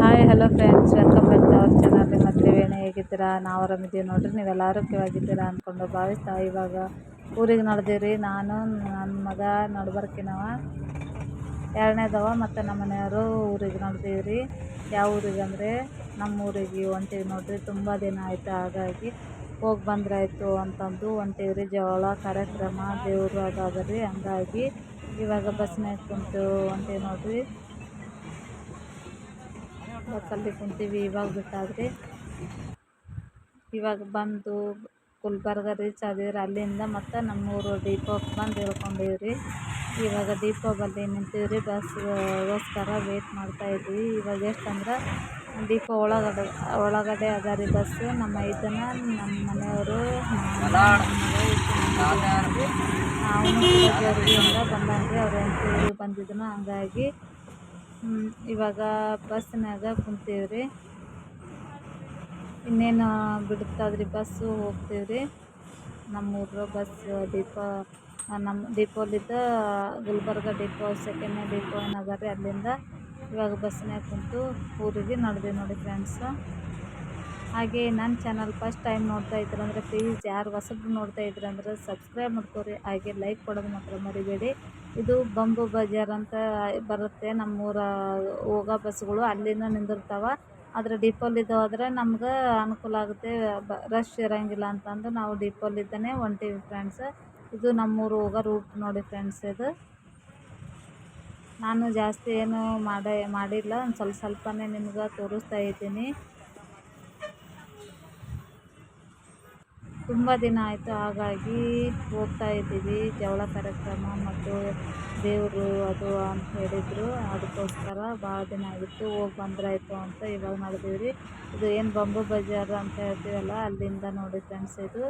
Hi hello friends welcome back to our channel ಮತ್ತು ಹೇಗಿದ್ದೀರಾ? ನಾವು ಆರಾಮಿದ್ದೀವಿ ನೋಡ್ರಿ. ನೀವೆಲ್ಲ ಆರೋಗ್ಯವಾಗಿದ್ದೀರಾ ಅಂದ್ಕೊಂಡು ಭಾವಿಸ್ತಾ ಇವಾಗ ಊರಿಗೆ ನಡೆದೀವಿ ನಾನು ನನ್ನ ಮಗ ನಡ್ಬರ್ಕಿನವ. ಎರಡನೇದವ ಮತ್ತು ನಮ್ಮ ಮನೆಯವರು ಊರಿಗೆ ನಡೆದೀವಿ ರೀ ಯಾವ ಊರಿಗೆ ಅಂದರೆ ನಮ್ಮ ಊರಿಗೆ ಹೊಂಟೀವಿ ನೋಡ್ರಿ. ತುಂಬ ದಿನ ಆಯಿತು, ಹಾಗಾಗಿ ಹೋಗಿ ಬಂದ್ರಾಯಿತು ಅಂತಂದು ಹೊಂಟೀವಿ ರೀ ಜೋಳ ಕಾರ್ಯಕ್ರಮ ದೇವರು ಅದಾದ ರೀ ಹಂಗಾಗಿ ಇವಾಗ ಬಸ್ನಾಗ ಕುಂತು ಹೊಂಟೀವಿ ನೋಡ್ರಿ. ಬಸ್ಸಲ್ಲಿ ಕುಂತೀವಿ, ಇವಾಗ ಬಿಟ್ಟಾದ್ರಿ. ಇವಾಗ ಬಂದು ಗುಲ್ಬರ್ಗ ರೀಚ್ ಆದೀವಿ ಅಲ್ಲಿಂದ ಮತ್ತು ನಮ್ಮೂರು ಡಿಪೋಗೆ ಬಂದು ಇಳ್ಕೊಂಡೀವಿ ಇವಾಗ ಡಿಪೋ ಬಲ್ಲಿ ನಿಂತೀವಿ ರೀ ಬಸ್ಗೋಸ್ಕರ ವೇಟ್ ಮಾಡ್ತಾಯಿದ್ವಿ ಇವಾಗ ಎಷ್ಟಂದ್ರೆ ಡಿಪೋ ಒಳಗಡೆ ಒಳಗಡೆ ಅದ ರೀ ಬಸ್. ನಮ್ಮ ಇದನ್ನು ನಮ್ಮ ಮನೆಯವರು ಅವನು ಬಂದಂಗೆ ಅವ್ರು ಬಂದಿದ್ದನೋ ಬಂದಿದ್ದನು ಹಂಗಾಗಿ. ಇವಾಗ ಬಸ್ನಾಗ ರೀ ಇನ್ನೇನು ಬಿಡುತ್ತದ್ರಿ ಬಸ್ಸು ರೀ ನಮ್ಮೂರ ಬಸ್ ಡಿಪೋ ನಮ್ಮ ಡಿಪೋಲಿದ್ದ ಗುಲ್ಬರ್ಗ ಡಿಪೋ, ಸೆಕೆಂಡ್ನೇ ಡಿಪೋ ಏನದ ರೀ ಅಲ್ಲಿಂದ ಇವಾಗ ಬಸ್ನಾಗ ಕುಂತು ಊರಿಗೆ ನಡೆದೀವಿ ನೋಡಿ ಫ್ರೆಂಡ್ಸು ಹಾಗೆ ನನ್ನ ಚಾನಲ್ ಫಸ್ಟ್ ಟೈಮ್ ನೋಡ್ತಾ ಇದ್ರಂದ್ರೆ ಪ್ಲೀಸ್ ಯಾರು ಹೊಸಬ್ರು ನೋಡ್ತಾ ಇದ್ರಂದ್ರೆ ಸಬ್ಸ್ಕ್ರೈಬ್ ಮಾಡ್ಕೊರಿ. ಹಾಗೆ ಲೈಕ್ ಕೊಡೋದು ಮಾತ್ರ ಮರಿಬೇಡಿ. ಇದು ಬಂಬು ಬಜಾರ್ ಅಂತ ಬರುತ್ತೆ. ನಮ್ಮೂರ ಹೋಗೋ ಬಸ್ಗಳು ಅಲ್ಲಿಂದ ನಿಂದಿರ್ತಾವೆ. ಆದರೆ ಡಿಪೋಲಿದ್ದು ಹೋದ್ರೆ ನಮ್ಗೆ ಅನುಕೂಲ ಆಗುತ್ತೆ. ರಶ್ ಇರೋಂಗಿಲ್ಲ ಅಂತಂದು ನಾವು ಡಿಪೋಲಿಂದನೇ ಹೊಂಟೀವಿ ಫ್ರೆಂಡ್ಸ್ ಇದು ನಮ್ಮೂರು ಹೋಗೋ ರೂಟ್ ನೋಡಿ ಫ್ರೆಂಡ್ಸ್ ಇದು. ನಾನು ಜಾಸ್ತಿ ಏನು ಮಾಡೇ, ಮಾಡಿಲ್ಲ. ಒಂದು ಸ್ವಲ್ಪ ಸ್ವಲ್ಪನೇ ನಿಮ್ಗೆ ತೋರಿಸ್ತಾ ಇದ್ದೀನಿ. ತುಂಬ ದಿನ ಆಯಿತು, ಹಾಗಾಗಿ ಹೋಗ್ತಾ ಇದ್ದೀವಿ. ಜವಳ ಕಾರ್ಯಕ್ರಮ ಮತ್ತು ದೇವರು ಅದು ಅಂತ ಹೇಳಿದರು. ಅದಕ್ಕೋಸ್ಕರ ಭಾಳ ದಿನ ಆಗಿತ್ತು ಹೋಗಿ ಬಂದ್ರಾಯಿತು ಅಂತ ಇವಾಗ ನಡೆದೀವಿ ಇದು ಏನು ಬಂಬು ಬಜಾರ್ ಅಂತ ಹೇಳ್ತೀವಲ್ಲ, ಅಲ್ಲಿಂದ ನೋಡಿ ಫ್ರೆಂಡ್ಸ್ ಇದು.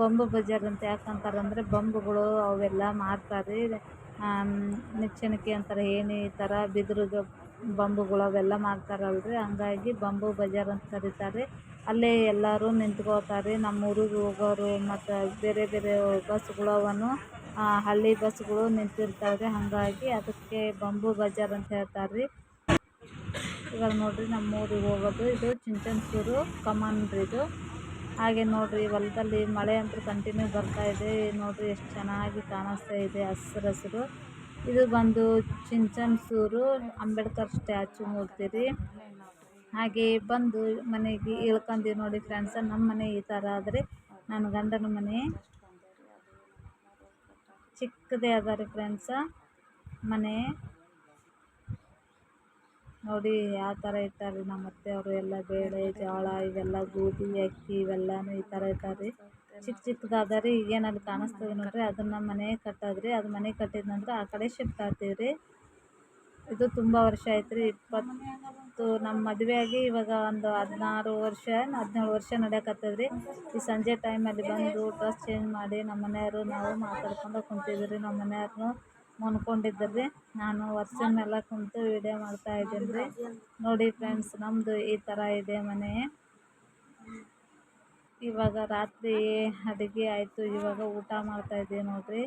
ಬಂಬು ಬಜಾರ್ ಅಂತ ಯಾಕಂತಾರೆ ಅಂದರೆ ಬಂಬುಗಳು ಅವೆಲ್ಲ ಮಾರ್ತಾರೆ. ರೀ ನಿಚ್ಚಣಿಕೆ ಅಂತಾರೆ ಏಣಿ ಈ ಥರ ಬಿದಿರು ಬೊಂಬುಗಳು ಅವೆಲ್ಲ ಮಾರ್ತಾರಲ್ರಿ. ಹಂಗಾಗಿ ಬಂಬು ಬಜಾರ್ ಅಂತ ಕರೀತಾರೆ. ಅಲ್ಲೇ ಎಲ್ಲರೂ ನಿಂತ್ಕೋತಾರೆ. ನಮ್ಮ ಊರಿಗೆ ಹೋಗೋರು ಮತ್ತು ಬೇರೆ ಬೇರೆ ಬಸ್ಗಳವನು ಹಳ್ಳಿ ಬಸ್ಗಳು ನಿಂತಿರ್ತಾವೆ ಹಾಗಾಗಿ ಅದಕ್ಕೆ ಬಂಬು ಬಜಾರ್ ಅಂತ ಹೇಳ್ತಾರೆ ರೀ ಇವಾಗ ನೋಡ್ರಿ ನಮ್ಮ ಊರಿಗೆ ಹೋಗೋದು. ಇದು ಚಿಂಚನಸೂರು ಕಮಾನ್ ರೀ ಇದು. ಹಾಗೆ ನೋಡ್ರಿ ಹೊಲದಲ್ಲಿ ಮಳೆ ಅಂತೂ ಕಂಟಿನ್ಯೂ ಬರ್ತಾ ಇದೆ. ನೋಡ್ರಿ ಎಷ್ಟು ಚೆನ್ನಾಗಿ ಕಾಣಿಸ್ತಾ ಇದೆ ಹಸಿರು ಹಸಿರು ಇದು ಬಂದು ಚಿಂಚನ್ಸೂರು ಅಂಬೇಡ್ಕರ್ ಸ್ಟ್ಯಾಚು ಮೂರ್ತಿ ರೀ. ಹಾಗೆ ಬಂದು ಮನೆಗೆ ಇಳ್ಕೊಂಡೀವಿ ನೋಡಿ ಫ್ರೆಂಡ್ಸ ನಮ್ಮ ಮನೆ ಈ ಥರ ಆದರೆ ನನ್ನ ಗಂಡನ ಮನೆ. ಚಿಕ್ಕದೇ ಅದ ರೀ ಫ್ರೆಂಡ್ಸ ಮನೆ. ನೋಡಿ ಯಾವ ಥರ ಇಟ್ಟಾರೆ ನಮ್ಮ ಅತ್ತೆಯವರು ಎಲ್ಲ ಬೇಳೆ, ಜೋಳ, ಇವೆಲ್ಲ ಗೋಧಿ, ಅಕ್ಕಿ ಇವೆಲ್ಲನೂ ಈ ಥರ ಇಟ್ಟಾರೆ ರೀ ಚಿಕ್ಕ ಚಿಕ್ಕದಾದ ರೀ ಈಗೇನಲ್ಲಿ ಕಾಣಿಸ್ತದೆ ನೋಡಿರಿ, ಅದನ್ನು ಮನೆ ಕಟ್ಟೋದ್ರಿ, ಅದು ಮನೆ ಕಟ್ಟಿದ ನಂತರ ಆ ಕಡೆ ಶಿಫ್ಟ್ ಆಗ್ತೀವಿ ರೀ ಇದು ತುಂಬ ವರ್ಷ ಆಯ್ತು ರೀ ಇಪ್ಪತ್ತು ನಮ್ಮ ಮದುವೆ ಆಗಿ ಇವಾಗ ಒಂದು ಹದಿನಾರು ವರ್ಷ, ಹದಿನೇಳು ವರ್ಷ ನಡೆಯಕತ್ತದ ರೀ ಈ ಸಂಜೆ ಟೈಮಲ್ಲಿ ಬಂದು ಡ್ರೆಸ್ ಚೇಂಜ್ ಮಾಡಿ ನಮ್ಮ ಮನೆಯವರು ನಾವು ಮಾತಾಡ್ಕೊಂಡು ಕುಂತಿದ್ವಿ ರೀ ನಮ್ಮ ಮನೆಯವ್ರನ್ನೂ ಮನ್ಕೊಂಡಿದ್ದರು ರೀ ನಾನು ವರ್ಷನೆಲ್ಲ ಕುಂತು ವೀಡಿಯೋ ಮಾಡ್ತಾ ಇದ್ದೀನಿ ರೀ ನೋಡಿ ಫ್ರೆಂಡ್ಸ್ ನಮ್ಮದು ಈ ಥರ ಇದೆ ಮನೆ. ಇವಾಗ ರಾತ್ರಿ ಅಡುಗೆ ಆಯಿತು, ಇವಾಗ ಊಟ ಮಾಡ್ತಾಯಿದ್ದೀವಿ ನೋಡಿರಿ.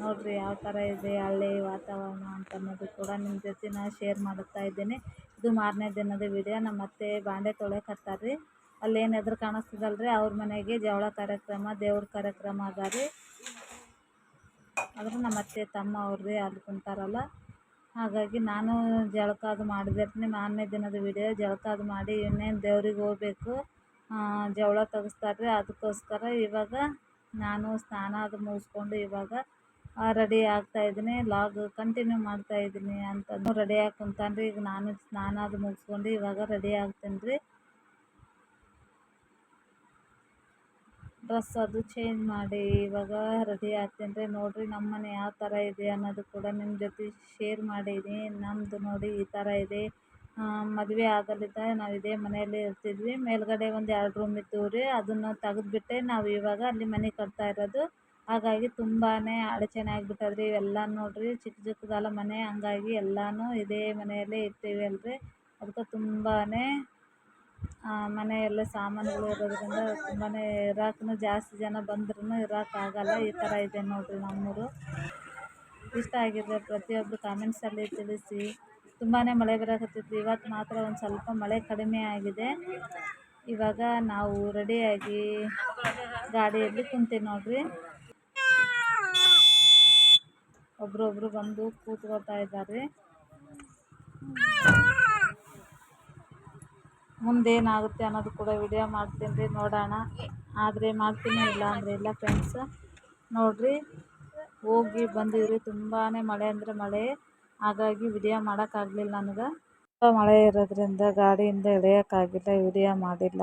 ನೋಡಿರಿ ಯಾವ ಥರ ಇದೆ, ಹಳ್ಳಿ ವಾತಾವರಣ ಅಂತ ಅನ್ನೋದು ಕೂಡ ನಿಮ್ಮ ಜೊತೆ ನಾ ಶೇರ್ ಮಾಡುತ್ತಾ ಇದ್ದೇನೆ. ಇದು ಮಾರನೇ ದಿನದ ವಿಡಿಯೋ ನಮ್ಮ ಅತ್ತೆ ಬಾಂಡೆ ತೊಳೆಯಕತ್ತಾರ ರೀ ಅಲ್ಲೇನು ಎದುರು ಕಾಣಿಸ್ತದಲ್ಲ ರೀ ಅವ್ರ ಮನೆಗೆ ಜವಳ ಕಾರ್ಯಕ್ರಮ, ದೇವ್ರ ಕಾರ್ಯಕ್ರಮ ಅದ ರೀ. ಆದ್ರೆ ನಮ್ಮ ಅತ್ತೆ ತಮ್ಮ ಅವ್ರದ್ದೇ ಅಲ್ಲಿ ಕುಂತಾರಲ್ಲ. ಹಾಗಾಗಿ ನಾನು ಜಳಕ ಅದು ಮಾಡಿದಿರ್ತೀನಿ ಮಾರನೇ ದಿನದ ವಿಡಿಯೋ ಜಳಕ ಅದು ಮಾಡಿ ಇನ್ನೇನು ದೇವ್ರಿಗೆ ಹೋಗ್ಬೇಕು. ಜವಳ ತೆಗಿಸ್ತಾರೆ ಅದಕ್ಕೋಸ್ಕರ ಇವಾಗ ನಾನು ಸ್ನಾನ ಅದು ಮುಗಿಸ್ಕೊಂಡು ಇವಾಗ ರೆಡಿ ಆಗ್ತಾ ಇದ್ದೀನಿ. ಲಾಗ್ ಕಂಟಿನ್ಯೂ ಮಾಡ್ತಾ ಇದ್ದೀನಿ ಅಂತಂದು ರೆಡಿ ಆಗಿ ಕುಂತಾನೆ ರೀ ಈಗ ನಾನು ಸ್ನಾನ ಅದು ಮುಗಿಸ್ಕೊಂಡು ಇವಾಗ ರೆಡಿ ಆಗ್ತೀನಿ ರೀ ಡ್ರೆಸ್ ಅದು ಚೇಂಜ್ ಮಾಡಿ ಇವಾಗ ರೆಡಿ ಆಗ್ತೀನಿ ರೀ ನೋಡಿರಿ ನಮ್ಮ ಮನೆ ಯಾವ ಥರ ಇದೆ ಅನ್ನೋದು ಕೂಡ ನಿಮ್ಮ ಜೊತೆ ಶೇರ್ ಮಾಡಿದ್ದೀನಿ ನಮ್ಮದು ನೋಡಿ ಈ ಥರ ಇದೆ. ಮದುವೆ ಆಗಲಿದ್ದ ನಾವು ಇದೇ ಮನೆಯಲ್ಲಿ ಇರ್ತಿದ್ವಿ. ಮೇಲ್ಗಡೆ ಒಂದು ಎರಡು ರೂಮ್ ಇದ್ದವು ರೀ. ಅದನ್ನು ತೆಗೆದ್ಬಿಟ್ಟೆ ನಾವು ಇವಾಗ ಅಲ್ಲಿ ಮನೆ ಕಟ್ತಾ ಇರೋದು. ಹಾಗಾಗಿ ತುಂಬಾ ಅಡಚಣೆ ಆಗ್ಬಿಟ್ಟದ್ರಿ. ಇವೆಲ್ಲ ನೋಡಿರಿ, ಚಿಕ್ಕ ಚಿಕ್ಕದಲ್ಲ ಮನೆ, ಹಂಗಾಗಿ ಎಲ್ಲನೂ ಇದೇ ಮನೆಯಲ್ಲೇ ಇರ್ತೀವಿ ಅಲ್ರಿ. ಅದಕ್ಕೆ ತುಂಬಾ ಮನೆಯೆಲ್ಲ ಸಾಮಾನುಗಳು ಇರೋದ್ರಿಂದ ತುಂಬಾ ಇರೋಕ್ಕೂ ಜಾಸ್ತಿ ಜನ ಬಂದ್ರೂ ಇರೋಕ್ಕಾಗಲ್ಲ ಈ ಥರ ಇದೆ ನೋಡಿರಿ ನಮ್ಮೂರು. ಇಷ್ಟ ಆಗಿದೆ ಪ್ರತಿಯೊಬ್ಬರು ಕಾಮೆಂಟ್ಸಲ್ಲಿ ತಿಳಿಸಿ. ತುಂಬಾ ಮಳೆ ಬರಕತ್ತಿತ್ತು ಇವತ್ತು ಮಾತ್ರ ಒಂದು ಸ್ವಲ್ಪ ಮಳೆ ಕಡಿಮೆ ಆಗಿದೆ. ಇವಾಗ ನಾವು ರೆಡಿಯಾಗಿ ಗಾಡಿಯಲ್ಲಿ ಕುಂತೀವಿ ನೋಡ್ರಿ. ಒಬ್ರೊಬ್ರು ಬಂದು ಕೂತ್ಕೊಳ್ತಾ ಇದ್ದಾರೆ. ಮುಂದೇನಾಗುತ್ತೆ ಅನ್ನೋದು ಕೂಡ ವಿಡಿಯೋ ಮಾಡ್ತೀನಿ ರೀ, ನೋಡೋಣ. ಆದರೆ ಮಾಡ್ತೀನಿ ಇಲ್ಲ ಅಂದರೆ ಇಲ್ಲ ಫ್ರೆಂಡ್ಸ್ ನೋಡಿರಿ, ಹೋಗಿ ಬಂದಿವ್ರಿ ತುಂಬಾ ಮಳೆ ಅಂದರೆ ಮಳೆ. ಹಾಗಾಗಿ ವಿಡಿಯೋ ಮಾಡೋಕ್ಕಾಗಲಿಲ್ಲ ನನಗೆ. ಮಳೆ ಇರೋದ್ರಿಂದ ಗಾಡಿಯಿಂದ ಎಳೆಯೋಕ್ಕಾಗಿಲ್ಲ ವಿಡಿಯೋ ಮಾಡಿಲ್ಲ.